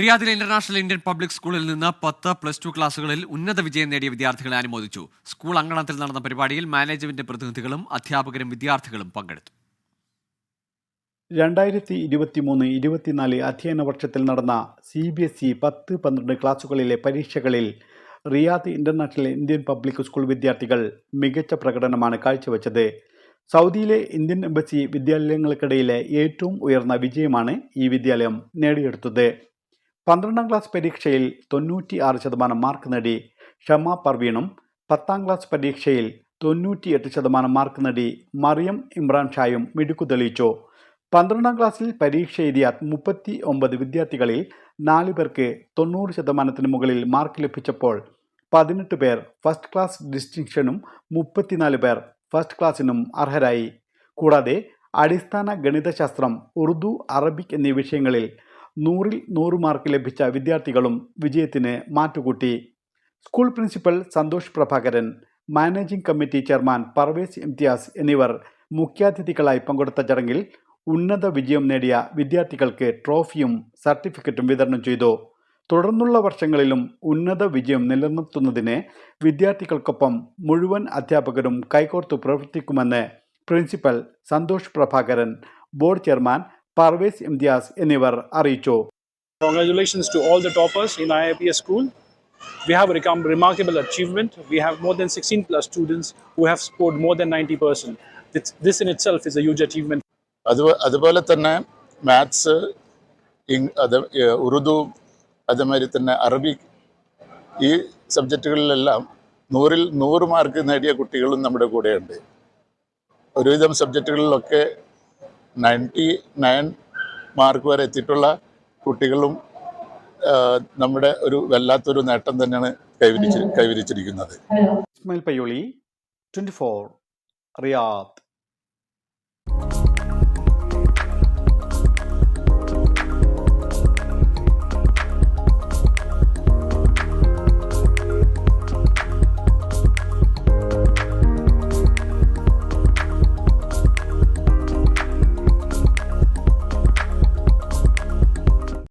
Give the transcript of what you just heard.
റിയാദിലെ international Indian public സ്കൂളിൽ നിന്ന് പത്ത് പ്ലസ് ടു ക്ലാസുകളിൽ ഉന്നത വിജയം നേടിയ വിദ്യാർത്ഥികളെ അനുമോദിച്ചു. സ്കൂൾ അങ്കണത്തിൽ നടന്ന പരിപാടിയിൽ മാനേജ്മെന്റ് പ്രതിനിധികളും അധ്യാപകരും വിദ്യാർത്ഥികളും പങ്കെടുത്തു. രണ്ടായിരത്തി ഇരുപത്തിമൂന്ന് ഇരുപത്തിനാല് അധ്യയന വർഷത്തിൽ നടന്ന സി ബി എസ് ഇ പത്ത് പന്ത്രണ്ട് ക്ലാസുകളിലെ പരീക്ഷകളിൽ Riyadh international Indian public school വിദ്യാർത്ഥികൾ മികച്ച പ്രകടനമാണ് കാഴ്ചവെച്ചത്. സൗദിയിലെ ഇന്ത്യൻ എംബസി വിദ്യാലയങ്ങൾക്കിടയിലെ ഏറ്റവും ഉയർന്ന വിജയമാണ് ഈ വിദ്യാലയം നേടിയെടുത്തത്. പന്ത്രണ്ടാം ക്ലാസ് പരീക്ഷയിൽ തൊണ്ണൂറ്റി ആറ് ശതമാനം മാർക്ക് നേടി ഷമ പർവീണും പത്താം ക്ലാസ് പരീക്ഷയിൽ തൊണ്ണൂറ്റിയെട്ട് ശതമാനം മാർക്ക് നേടി മറിയം ഇമ്രാൻ ഷായും മിടുക്കു തെളിയിച്ചു. പന്ത്രണ്ടാം ക്ലാസ്സിൽ പരീക്ഷ എഴുതിയ മുപ്പത്തി ഒമ്പത് വിദ്യാർത്ഥികളിൽ നാല് പേർക്ക് തൊണ്ണൂറ് ശതമാനത്തിന് മുകളിൽ മാർക്ക് ലഭിച്ചപ്പോൾ പതിനെട്ട് പേർ ഫസ്റ്റ് ക്ലാസ് ഡിസ്റ്റിങ്ഷനും മുപ്പത്തിനാല് പേർ ഫസ്റ്റ് ക്ലാസ്സിനും അർഹരായി. കൂടാതെ അടിസ്ഥാന ഗണിതശാസ്ത്രം ഉറുദു അറബിക് എന്നീ വിഷയങ്ങളിൽ നൂറിൽ നൂറ് മാർക്ക് ലഭിച്ച വിദ്യാർത്ഥികളും വിജയത്തിന് മാറ്റുകൂട്ടി. School principal Santhosh Prabhakaran managing committee chairman Parvez Imtiaz എന്നിവർ മുഖ്യാതിഥികളായി പങ്കെടുത്ത ചടങ്ങിൽ ഉന്നത വിജയം നേടിയ വിദ്യാർത്ഥികൾക്ക് ട്രോഫിയും സർട്ടിഫിക്കറ്റും വിതരണം ചെയ്തു. തുടർന്നുള്ള വർഷങ്ങളിലും ഉന്നത വിജയം നിലനിർത്തുന്നതിന് വിദ്യാർത്ഥികൾക്കൊപ്പം മുഴുവൻ അധ്യാപകരും കൈകോർത്തു പ്രവർത്തിക്കുമെന്ന് principal Santhosh Prabhakaran board chairman Parvez Imtiaz എന്നിവർ അറിയിച്ചു. Congratulations to all the toppers in I I P S school we have record remarkable achievement we have more than sixteen plus students who have sport more than ninety percent this in itself is a huge achievement അതുപോലെ തന്നെ maths Urdu അതേമാതിരി തന്നെ അറബി ഈ സബ്ജക്റ്റുകളിലെല്ലാം നൂറിൽ നൂറ് mark നേടിയ കുട്ടികളും നമ്മുടെ കൂടെയുണ്ട്. ഒരുവിധം സബ്ജക്റ്റുകളിലൊക്കെ നയന്റി നയൻ മാർക്ക് വരെ എത്തിയിട്ടുള്ള കുട്ടികളും നമ്മുടെ ഒരു വല്ലാത്തൊരു നേട്ടം തന്നെയാണ് കൈവരിച്ച് കൈവരിച്ചിരിക്കുന്നത്. Ismail Payyoli twenty four Riyadh.